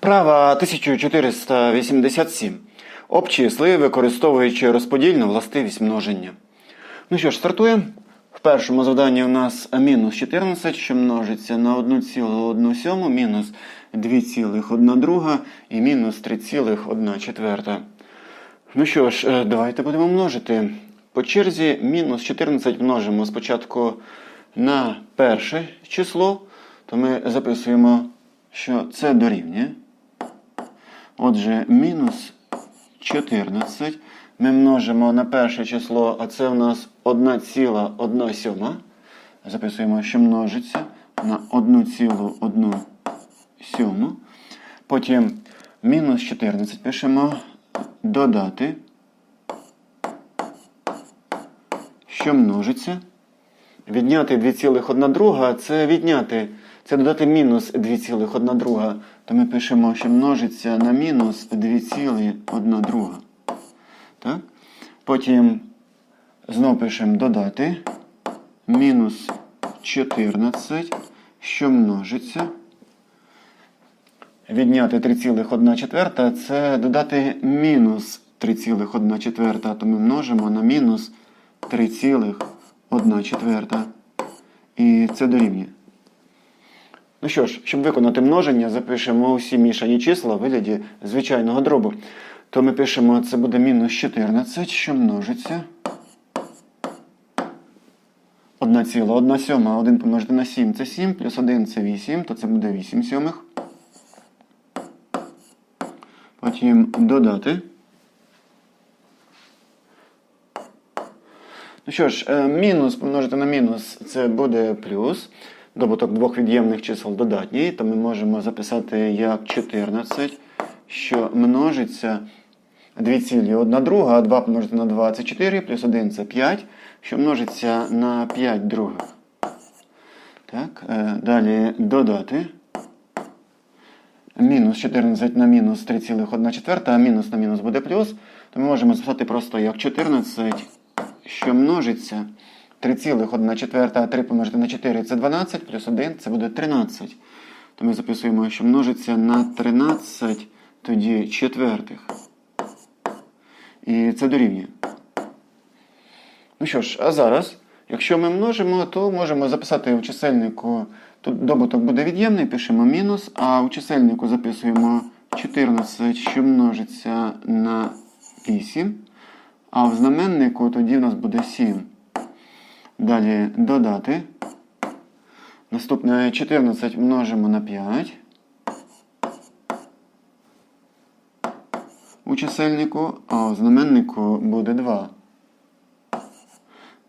Вправа 1487. Обчисли, використовуючи розподільну властивість множення. Ну що ж, стартуємо. В першому завданні у нас мінус 14, що множиться на 1,1 мінус 2,1 і мінус 3,1. Ну що ж, е, давайте будемо множити. По черзі мінус 14 множимо спочатку на перше число, то ми записуємо, що це дорівнює. Отже, мінус 14 ми множимо на перше число, а це в нас 1,1 сьома. Записуємо, що множиться на 1,1 сьому. Потім мінус 14 пишемо додати, що множиться. Відняти 2,1 друга це відняти, це додати мінус 2,1 друга. То ми пишемо, що множиться на мінус 2,1 друга. Так? Потім знову пишемо додати мінус 14, що множиться. Відняти 3,1 четверта це додати мінус 3,1 четверта, то ми множимо на мінус 3,1 четверта. І це дорівнює. Ну що ж, щоб виконати множення, запишемо усі мішані числа в вигляді звичайного дробу. То ми пишемо, це буде мінус 14, що множиться. 1,1 сьома, 1 помножити на 7 це 7, плюс 1 це 8, то це буде 8 сьомих. Потім додати. Ну що ж, е, мінус помножити на мінус це буде плюс. Добуток двох від'ємних чисел додатній, то ми можемо записати як 14, що множиться 2,1 друга, а 2 помножити на 2 це 4, плюс 1 це 5, що множиться на 5 других. Так, е, далі додати. Мінус 14 на мінус 3,1 четверта, а мінус на мінус буде плюс. То ми можемо записати просто як 14, що множиться 3,1 четверта, а 3 помножити на 4 це 12, плюс 1 це буде 13. То ми записуємо, що множиться на 13 тоді четвертих. І це дорівнює. Ну що ж, а зараз, якщо ми множимо, то можемо записати у чисельнику, тут добуток буде від'ємний, пишемо мінус, а у чисельнику записуємо 14, що множиться на 8. А в знаменнику тоді в нас буде 7. Далі додати. Наступне 14 множимо на 5. У чисельнику, а у знаменнику буде 2.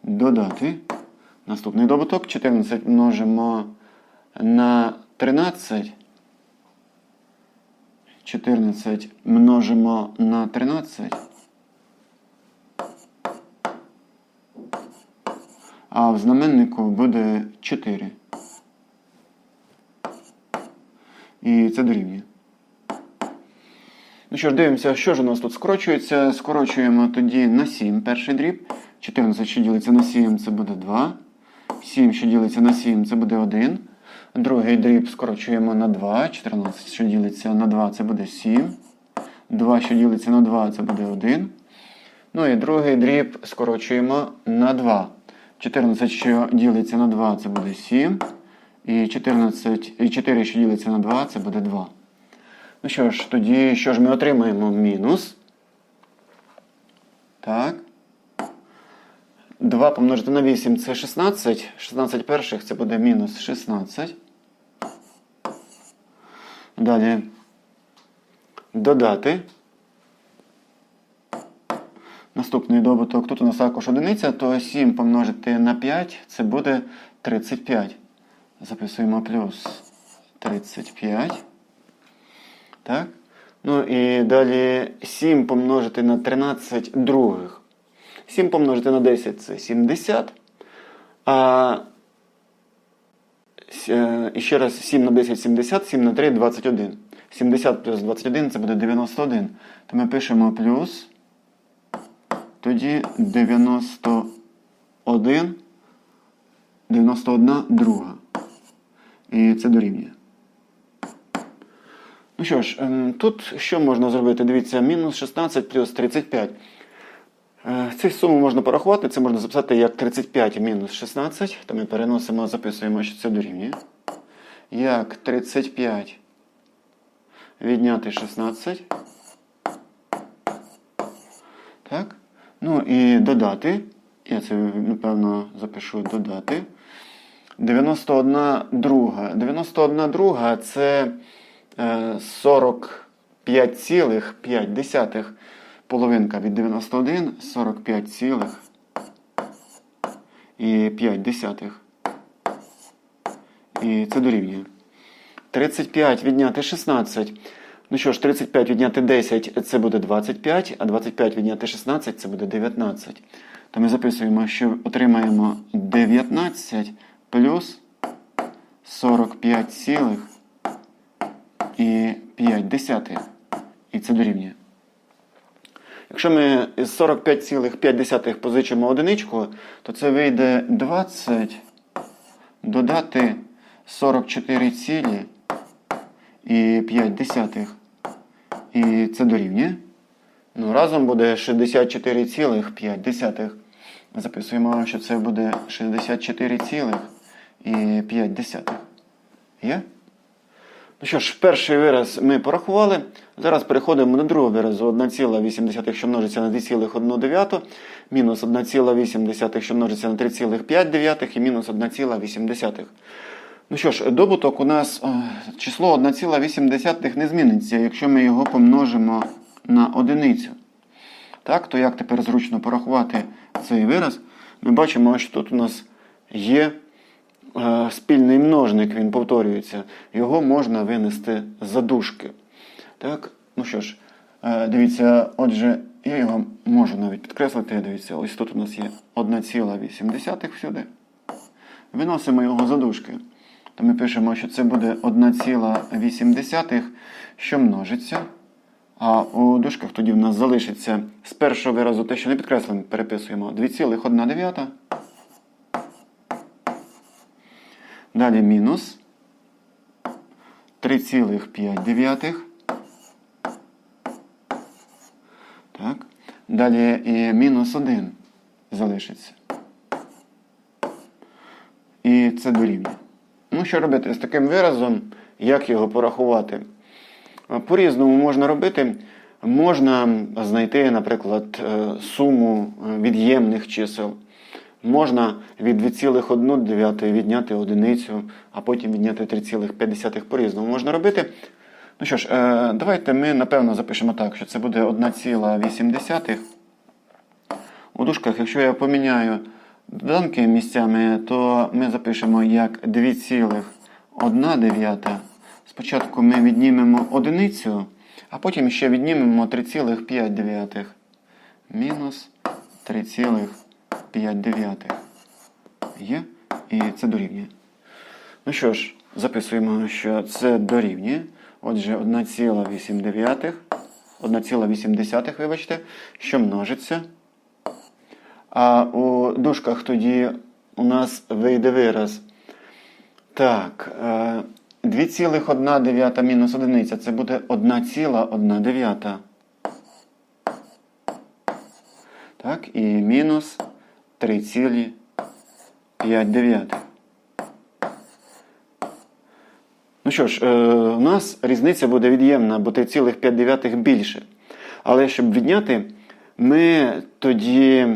Додати. Наступний добуток 14 множимо на 13. 14 множимо на 13. А в знаменнику буде 4. І це дорівнює. Ну що ж, дивимося, що ж у нас тут скорочується. Скорочуємо тоді на 7 перший дріб. 14, що ділиться на 7, це буде 2. 7, що ділиться на 7, це буде 1. Другий дріб скорочуємо на 2. 14, що ділиться на 2, це буде 7. 2, що ділиться на 2, це буде 1. Ну і другий дріб скорочуємо на 2. 14, що ділиться на 2, це буде 7. І 14, і 4, що ділиться на 2, це буде 2. Ну що ж, тоді що ж ми отримаємо? Мінус. Так. 2 помножити на 8 це 16. 16 перших це буде мінус 16. Далі додати. Наступний добуток. Тут у нас також одиниця, то 7 помножити на 5 це буде 35. Записуємо плюс 35. Так? Ну і далі 7 помножити на 13 других. 7 помножити на 10 це 70. А е, і ще раз 7 на 10 70, 7 на 3 21. 70 плюс 21 це буде 91. То ми пишемо плюс. Тоді 91. 91 друга. І це дорівнює. Ну що ж, ем, тут що можна зробити? Дивіться, мінус 16 плюс 35. Е, Цю суму можна порахувати, це можна записати як 35 мінус 16. То ми переносимо, записуємо, що це дорівнює. Як 35 відняти 16. Так. Ну і додати. Я це, напевно, запишу додати. 91 друга. 91 друга це е, 45,5. Половинка від 91 45,5. І це дорівнює. 35 відняти 16. Ну що ж, 35 відняти 10 це буде 25, а 25 відняти 16 це буде 19. То ми записуємо, що отримаємо 19 плюс 45,5. І це дорівнює. Якщо ми з 45,5 позичимо одиничку, то це вийде 20 додати 44 цілі і 5 десятих. І це дорівнює. Ну, разом буде 64,5. Записуємо, що це буде 64,5. Є? Ну що ж, перший вираз ми порахували. Зараз переходимо до другого виразу. 1,8, що множиться на 2,1, мінус 1,8, що множиться на 3,5 і мінус 1,8. Ну що ж, добуток у нас е, число 1,8 не зміниться, якщо ми його помножимо на одиницю. Так, то як тепер зручно порахувати цей вираз? Ми бачимо, що тут у нас є е, спільний множник, він повторюється. Його можна винести за дужки. Так, ну що ж, е, дивіться, отже, я його можу навіть підкреслити. Дивіться, ось тут у нас є 1,8 всюди. Виносимо його за дужки. То ми пишемо, що це буде 1,8, що множиться. А у дужках тоді в нас залишиться з першого виразу те, що не підкреслено, переписуємо 2,1. Далі мінус 3,5. Так. Далі і мінус 1 залишиться. І це дорівнює. Ну, що робити з таким виразом, як його порахувати? По-різному можна робити. Можна знайти, наприклад, е, суму від'ємних чисел. Можна від 2,1 відняти одиницю, а потім відняти 3,5 по-різному можна робити. Ну що ж, е, давайте ми, напевно, запишемо так, що це буде 1,8. У дужках, якщо я поміняю доданки місцями, то ми запишемо як 2,1. Спочатку ми віднімемо одиницю, а потім ще віднімемо 3,5. Мінус 3,5. Є? І це дорівнює. Ну що ж, записуємо, що це дорівнює. Отже, 1,8. 1,8, вибачте, що множиться. А у дужках тоді у нас вийде вираз. Так, 2,1 мінус одиниця це буде 1,1. Так, і мінус 3,5. Ну що ж, у нас різниця буде від'ємна, бо 3,5 більше. Але щоб відняти, ми тоді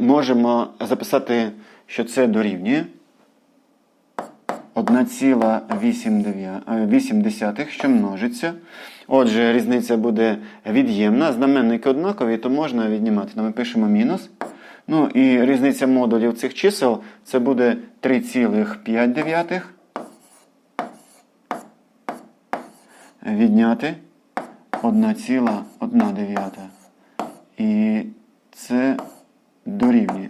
можемо записати, що це дорівнює 1,8, що множиться. Отже, різниця буде від'ємна. Знаменники однакові, то можна віднімати. То ми пишемо мінус. Ну і різниця модулів цих чисел це буде 3,5 відняти 1,1. І це дорівнює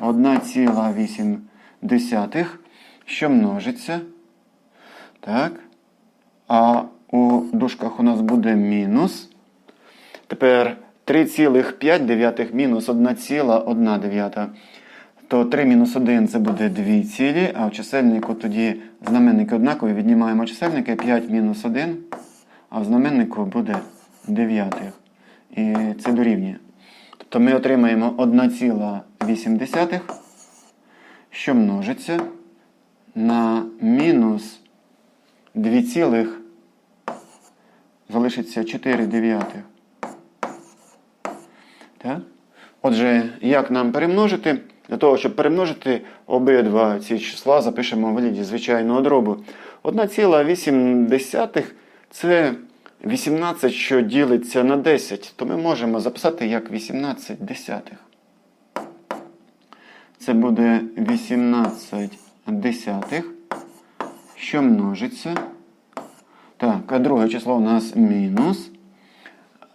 1,8, що множиться. Так. А у дужках у нас буде мінус. Тепер 3,5 мінус 1,1. То 3 мінус 1 це буде 2 цілі, а в чисельнику тоді знаменники однакові, віднімаємо чисельники 5 мінус 1, а в знаменнику буде дев'ятих. І це дорівнює. Тобто ми отримаємо 1,8, що множиться на мінус 2, цілих, залишиться 4 дев'ятих. Отже, як нам перемножити? Для того, щоб перемножити обидва ці числа, запишемо в вигляді звичайного дробу. 1,8 це 18, що ділиться на 10, то ми можемо записати як 18 десятих. Це буде 18 десятих, що множиться. Так, а друге число у нас мінус.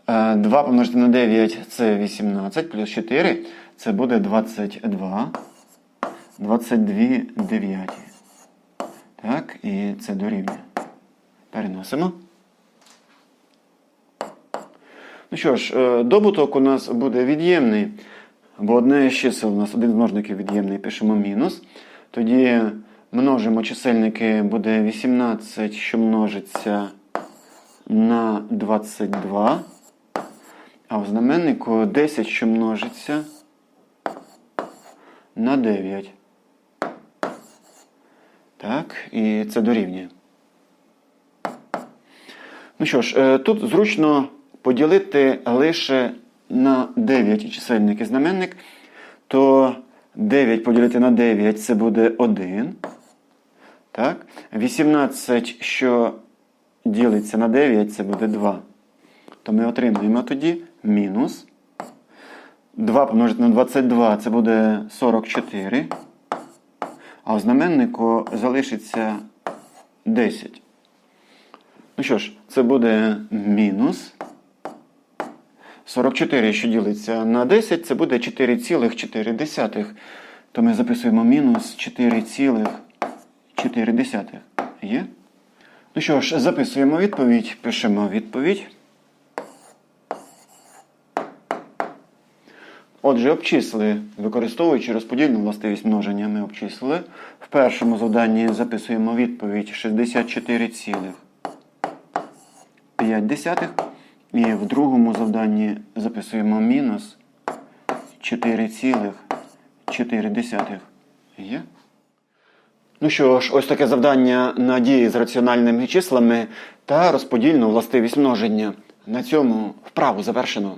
2 помножити на 9 це 18, плюс 4 це буде 22. 22 дев'яті. Так, і це дорівнює. Переносимо. Ну що ж, е, добуток у нас буде від'ємний, бо одне з чисел у нас один з множників від'ємний, пишемо мінус. Тоді множимо чисельники буде 18, що множиться на 22. А в знаменнику 10, що множиться на 9. Так, і це дорівнює. Ну що ж, е, тут зручно поділити лише на 9 чисельник і знаменник, то 9 поділити на 9 це буде 1. Так? 18, що ділиться на 9, це буде 2. То ми отримаємо тоді мінус. 2 помножити на 22 це буде 44. А в знаменнику залишиться 10. Ну що ж, це буде мінус. 44, що ділиться на 10, це буде 4,4. То ми записуємо мінус 4,4. Є? Ну що ж, записуємо відповідь, пишемо відповідь. Отже, обчисли, використовуючи розподільну властивість множення, ми обчислили. В першому завданні записуємо відповідь 64,5. І в другому завданні записуємо мінус 4,4. Є? Ну що ж, ось таке завдання на дії з раціональними числами та розподільну властивість множення. На цьому вправу завершено.